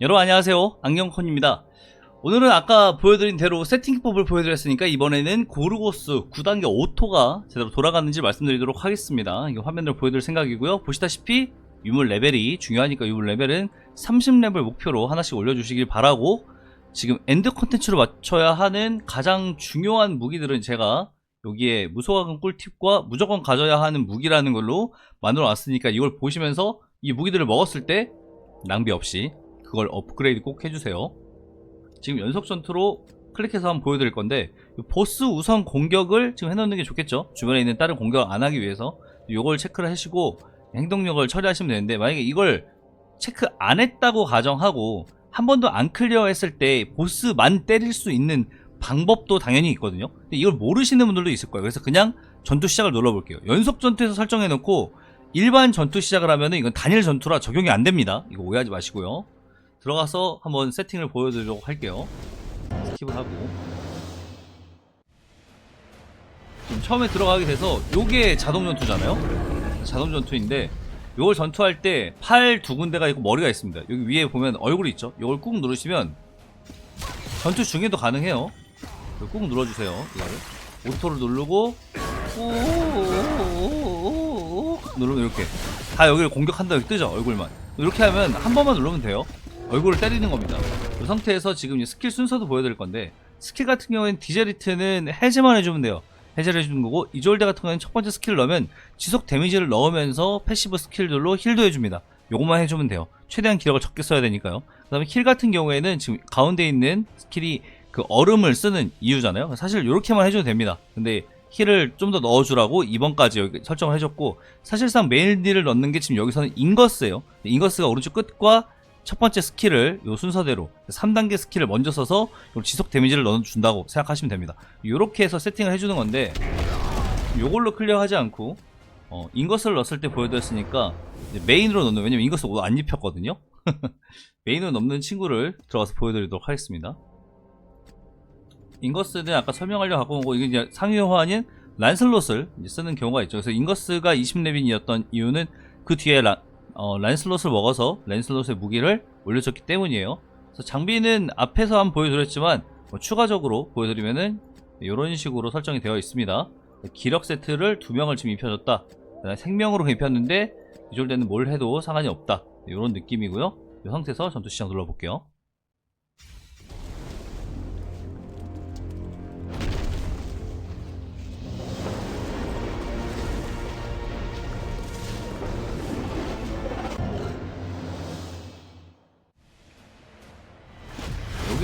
여러분 안녕하세요. 안경콘입니다. 오늘은 아까 보여드린 대로 세팅법을 보여드렸으니까 이번에는 고르고스 9단계 오토가 제대로 돌아가는지 말씀드리도록 하겠습니다. 이거 화면으로 보여드릴 생각이고요. 보시다시피 유물 레벨이 중요하니까 유물 레벨은 30레벨 목표로 하나씩 올려주시길 바라고 지금 엔드 컨텐츠로 맞춰야 하는 가장 중요한 무기들은 제가 여기에 무소화금 꿀팁과 무조건 가져야 하는 무기라는 걸로 만들어 놨으니까 이걸 보시면서 이 무기들을 먹었을 때 낭비 없이 그걸 업그레이드 꼭 해주세요. 지금 연속 전투로 클릭해서 한번 보여드릴 건데 이 보스 우선 공격을 지금 해놓는 게 좋겠죠. 주변에 있는 다른 공격을 안 하기 위해서 이걸 체크를 하시고 행동력을 처리하시면 되는데 만약에 이걸 체크 안 했다고 가정하고 한 번도 안 클리어 했을 때 보스만 때릴 수 있는 방법도 당연히 있거든요. 근데 이걸 모르시는 분들도 있을 거예요. 그래서 그냥 전투 시작을 눌러볼게요. 연속 전투에서 설정해놓고 일반 전투 시작을 하면은 이건 단일 전투라 적용이 안 됩니다. 이거 오해하지 마시고요. 들어가서 한번 세팅을 보여드리도록 할게요. 스킵을 하고. 지금 처음에 들어가게 돼서 요게 자동 전투잖아요. 자동 전투인데 요걸 전투할 때 팔 두 군데가 있고 머리가 있습니다. 여기 위에 보면 얼굴이 있죠. 요걸 꾹 누르시면 전투 중에도 가능해요. 꾹 눌러주세요. 이거를 오토를 누르고 꾹 누르면 이렇게 다 여기를 공격한다 이렇게 뜨죠 얼굴만 이렇게 하면 한 번만 누르면 돼요 얼굴을 때리는 겁니다. 이 상태에서 지금 이 스킬 순서도 보여드릴 건데 스킬 같은 경우에는 디제리트는 해제만 해주면 돼요. 해제를 해주는 거고 이졸대 같은 경우에는 첫 번째 스킬을 넣으면 지속 데미지를 넣으면서 패시브 스킬들로 힐도 해줍니다. 요것만 해주면 돼요. 최대한 기력을 적게 써야 되니까요. 그 다음에 힐 같은 경우에는 지금 가운데 있는 스킬이 그 얼음을 쓰는 이유잖아요. 사실 이렇게만 해줘도 됩니다. 근데 힐을 좀 더 넣어주라고 2번까지 여기 설정을 해줬고 사실상 메인 딜을 넣는 게 지금 여기서는 인거스예요. 인거스가 오른쪽 끝과 첫 번째 스킬을 요 순서대로 3단계 스킬을 먼저 써서 요 지속 데미지를 넣어준다고 생각하시면 됩니다. 요렇게 해서 세팅을 해주는 건데 요걸로 클리어하지 않고 어, 인거스를 넣었을 때 보여드렸으니까 메인으로 넣는 왜냐면 인거스 옷안 입혔거든요? 메인으로 넣는 친구를 들어가서 보여드리도록 하겠습니다. 인거스는 아까 설명하려고 갖고 온거 이게 이제 상위 호환인 란슬롯을 쓰는 경우가 있죠. 그래서 인거스가 20레빈이었던 이유는 그 뒤에 라, 어, 란슬롯을 먹어서 란슬롯의 무기를 올려줬기 때문이에요. 그래서 장비는 앞에서 한번 보여드렸지만 뭐 추가적으로 보여드리면은 이런 식으로 설정이 되어 있습니다. 기력 세트를 두 명을 지금 입혀줬다. 생명으로 입혔는데 이럴 때는 뭘 해도 상관이 없다. 이런 느낌이고요. 이 상태에서 전투 시장 눌러볼게요.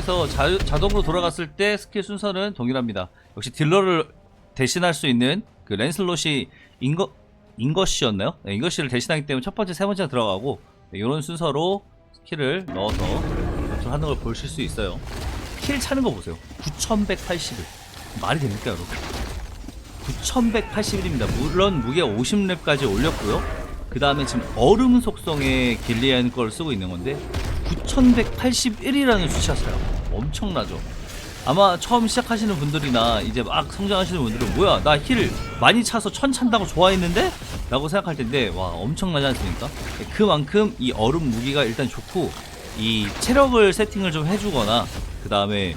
여기서 자, 자동으로 돌아갔을 때 스킬 순서는 동일합니다. 역시 딜러를 대신할 수 있는 그 랜슬롯이 인거 인거시였나요? 네, 인거시를 대신하기 때문에 첫 번째, 세 번째가 들어가고 네, 이런 순서로 스킬을 넣어서 전투를 하는 걸 보실 수 있어요. 킬 차는 거 보세요. 9181. 말이 됩니까, 여러분? 9181입니다. 물론 무게가 50렙까지 올렸고요. 그 다음에 지금 얼음 속성의 길리안 걸 쓰고 있는 건데 9181이라는 숫자 차요. 엄청나죠. 아마 처음 시작하시는 분들이나 이제 막 성장하시는 분들은 뭐야 나 힐 많이 차서 천 찬다고 좋아했는데? 라고 생각할 텐데 와 엄청나지 않습니까? 그만큼 이 얼음 무기가 일단 좋고 이 체력을 세팅을 좀 해주거나 그 다음에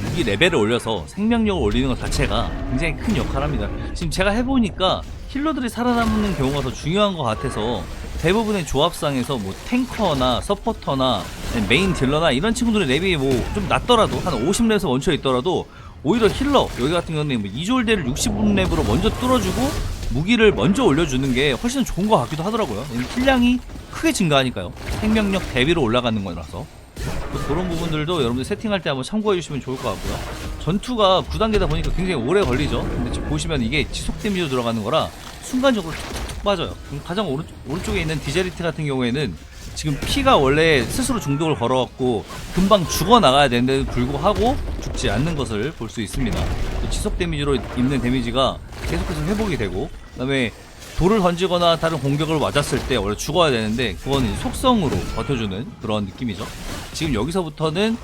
무기 레벨을 올려서 생명력을 올리는 것 자체가 굉장히 큰 역할을 합니다. 지금 제가 해보니까 힐러들이 살아남는 경우가 더 중요한 것 같아서 대부분의 조합상에서 뭐 탱커나 서포터나 메인 딜러나 이런 친구들의 랩이 뭐 좀 낮더라도 한 50렙에서 멈춰 있더라도 오히려 힐러 여기 같은 경우는 뭐 2졸대를 60렙으로 먼저 뚫어주고 무기를 먼저 올려주는 게 훨씬 좋은 것 같기도 하더라고요. 힐량이 크게 증가하니까요. 생명력 대비로 올라가는 거라서. 그래서 그런 부분들도 여러분들 세팅할 때 한번 참고해 주시면 좋을 것 같고요. 전투가 9단계다 보니까 굉장히 오래 걸리죠. 근데 지금 보시면 이게 지속 데미지로 들어가는 거라 순간적으로 빠져요. 가장 오른, 오른쪽에 있는 디제리트 같은 경우에는 지금 피가 원래 스스로 중독을 걸어갖고 금방 죽어 나가야 되는데도 불구하고 죽지 않는 것을 볼 수 있습니다. 또 지속 데미지로 입는 데미지가 계속해서 회복이 되고 그다음에 돌을 던지거나 다른 공격을 맞았을 때 원래 죽어야 되는데 그거는 속성으로 버텨주는 그런 느낌이죠. 지금 여기서부터는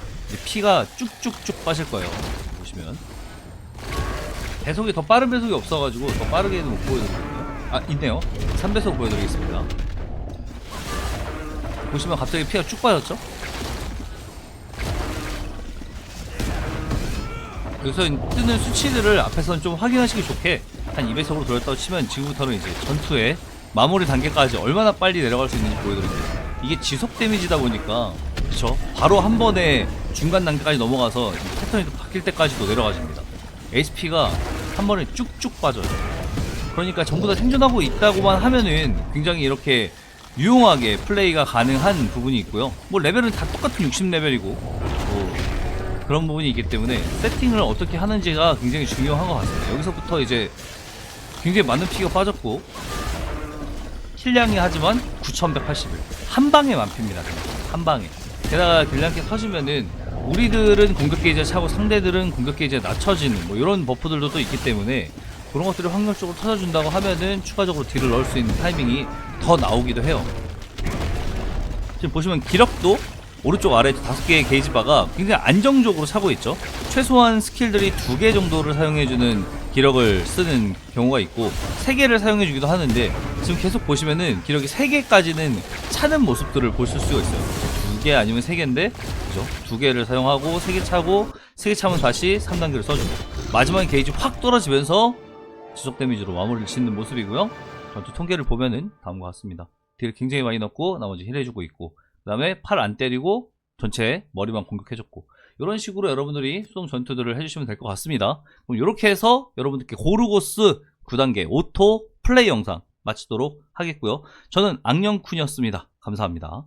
피가 쭉쭉쭉 빠질 거예요. 보시면 배속이 더 빠른 배속이 없어가지고 더 빠르게는 못 보여드리거든요. 아 있네요. 3배속 보여드리겠습니다. 보시면 갑자기 피가 쭉 빠졌죠? 여기서 뜨는 수치들을 앞에서는 좀 확인하시기 좋게 한 2배속으로 돌렸다고 치면 지금부터는 이제 전투의 마무리 단계까지 얼마나 빨리 내려갈 수 있는지 보여드릴게요. 이게 지속 데미지다 보니까 그쵸? 바로 한 번에 중간 단계까지 넘어가서 이 패턴이 또 바뀔 때까지도 내려가집니다. HP가 한 번에 쭉쭉 빠져요. 그러니까 전부 다 생존하고 있다고만 하면은 굉장히 이렇게 유용하게 플레이가 가능한 부분이 있고요. 뭐 레벨은 다 똑같은 60레벨이고 뭐 그런 부분이 있기 때문에 세팅을 어떻게 하는지가 굉장히 중요한 것 같습니다. 여기서부터 이제 굉장히 많은 피가 빠졌고 킬량이 하지만 9181. 한 방에. 그냥. 한 방에. 게다가 딜량이 터지면은 우리들은 공격 게이지가 차고 상대들은 공격 게이지가 낮춰지는 뭐 이런 버프들도 또 있기 때문에 그런 것들을 확률적으로 터져준다고 하면은 추가적으로 딜을 넣을 수 있는 타이밍이 더 나오기도 해요. 지금 보시면 기력도 오른쪽 아래 다섯 개의 게이지 바가 굉장히 안정적으로 차고 있죠. 최소한 스킬들이 두 개 정도를 사용해주는 기력을 쓰는 경우가 있고 세 개를 사용해주기도 하는데 지금 계속 보시면은 기력이 세 개까지는 차는 모습들을 보실 수가 있어요. 두개 아니면 세 개인데 그죠? 두 개를 사용하고 세개 차고 세개 차면 다시 3단계를 써주고 마지막에 게이지 확 떨어지면서 지속 데미지로 마무리를 짓는 모습이고요. 전투 통계를 보면은 다음과 같습니다. 딜 굉장히 많이 넣고 나머지 힐 해주고 있고 그 다음에 팔 안 때리고 전체 머리만 공격해줬고 이런 식으로 여러분들이 수동 전투들을 해주시면 될 것 같습니다. 그럼 이렇게 해서 여러분들께 고르고스 9단계 오토 플레이 영상 마치도록 하겠고요. 저는 악령쿤이었습니다. 감사합니다.